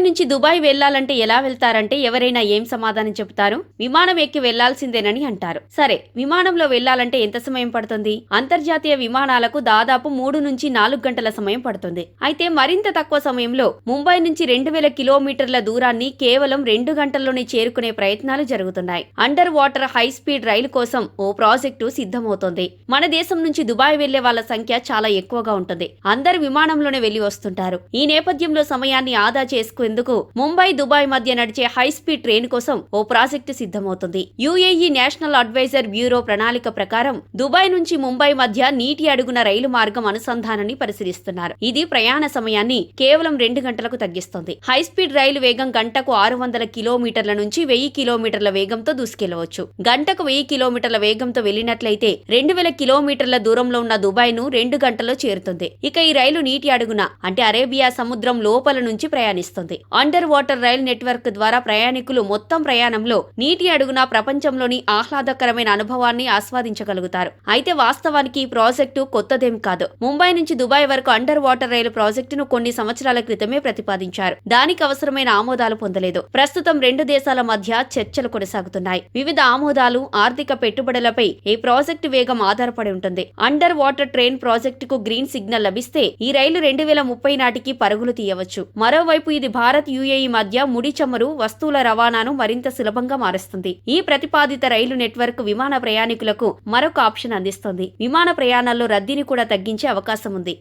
నుంచి దుబాయ్ వెళ్ళాలంటే ఎలా వెళ్తారంటే ఎవరైనా ఏం సమాధానం చెబుతారు? విమానం ఎక్కి వెళ్ళాల్సిందేనని అంటారు. సరే విమానంలో వెళ్ళాలంటే ఎంత సమయం పడుతుంది? అంతర్జాతీయ విమానాలకు దాదాపు మూడు నుంచి నాలుగు గంటల సమయం పడుతుంది. అయితే మరింత తక్కువ సమయంలో ముంబై నుంచి రెండు వేల కిలోమీటర్ల దూరాన్ని కేవలం రెండు గంటల్లోనే చేరుకునే ప్రయత్నాలు జరుగుతున్నాయి. అండర్ వాటర్ హై స్పీడ్ రైలు కోసం ఓ ప్రాజెక్టు సిద్ధమవుతోంది. మన దేశం నుంచి దుబాయ్ వెళ్ళే వాళ్ళ సంఖ్య చాలా ఎక్కువగా ఉంటుంది. అందరు విమానంలోనే వెళ్ళి వస్తుంటారు. ఈ నేపథ్యంలో సమయాన్ని ఆదా చేసుకునేందుకు ముంబై దుబాయ్ మధ్య నడిచే హై స్పీడ్ ట్రైన్ కోసం ఓ ప్రాజెక్టు సిద్ధమవుతుంది. యుఏఈ నేషనల్ అడ్వైజర్ బ్యూరో ప్రణాళిక ప్రకారం దుబాయ్ నుంచి ముంబై మధ్య నీటి అడుగున రైలు మార్గం అనుసంధానాన్ని పరిశీలిస్తున్నారు. ఇది ప్రయాణ సమయాన్ని కేవలం రెండు గంటలకు తగ్గిస్తుంది. హై స్పీడ్ రైలు వేగం గంటకు ఆరు వందల కిలోమీటర్ల నుంచి వెయ్యి కిలోమీటర్ల వేగంతో దూసుకెళ్ళవచ్చు. గంటకు వెయ్యి కిలోమీటర్ల వేగంతో వెళ్ళినట్లయితే రెండు వేల కిలోమీటర్ల దూరంలో ఉన్న దుబాయ్ను రెండు గంటల్లో చేరుతుంది. ఇక ఈ రైలు నీటి అడుగున అంటే అరేబియా సముద్రం లోపల నుంచి ప్రయాణిస్తుంది. అండర్ వాటర్ రైల్ నెట్వర్క్ ద్వారా ప్రయాణికులు మొత్తం ప్రయాణంలో నీటి అడుగున ప్రపంచంలోని ఆహ్లాదకరమైన అనుభవాన్ని ఆస్వాదించగలుగుతారు. అయితే వాస్తవానికి ఈ ప్రాజెక్టు కొత్తదేం కాదు. ముంబై నుంచి దుబాయ్ వరకు అండర్ వాటర్ రైలు ప్రాజెక్టును కొన్ని సంవత్సరాల క్రితమే ప్రతిపాదించారు. దానికి అవసరమైన ఆమోదాలు పొందలేదు. ప్రస్తుతం రెండు దేశాల మధ్య చర్చలు కొనసాగుతున్నాయి. వివిధ ఆమోదాలు ఆర్థిక పెట్టుబడులపై ఈ ప్రాజెక్టు వేగం ఆధారపడి ఉంటుంది. అండర్ వాటర్ ట్రైన్ ప్రాజెక్టుకు గ్రీన్ సిగ్నల్ లభిస్తే ఈ రైలు రెండు వేల ముప్పై నాటికి పరుగులు తీయవచ్చు. మరోవైపు ఇది భారత్ యుఏఈ మధ్య ముడి చమురు వస్తువుల రవాణాను మరింత సులభంగా మారుస్తుంది. ఈ ప్రతిపాదిత రైలు నెట్వర్క్ విమాన ప్రయాణికులకు మరొక ఆప్షన్ అందిస్తుంది. విమాన ప్రయాణాల్లో రద్దీని కూడా తగ్గించే అవకాశం ఉంది.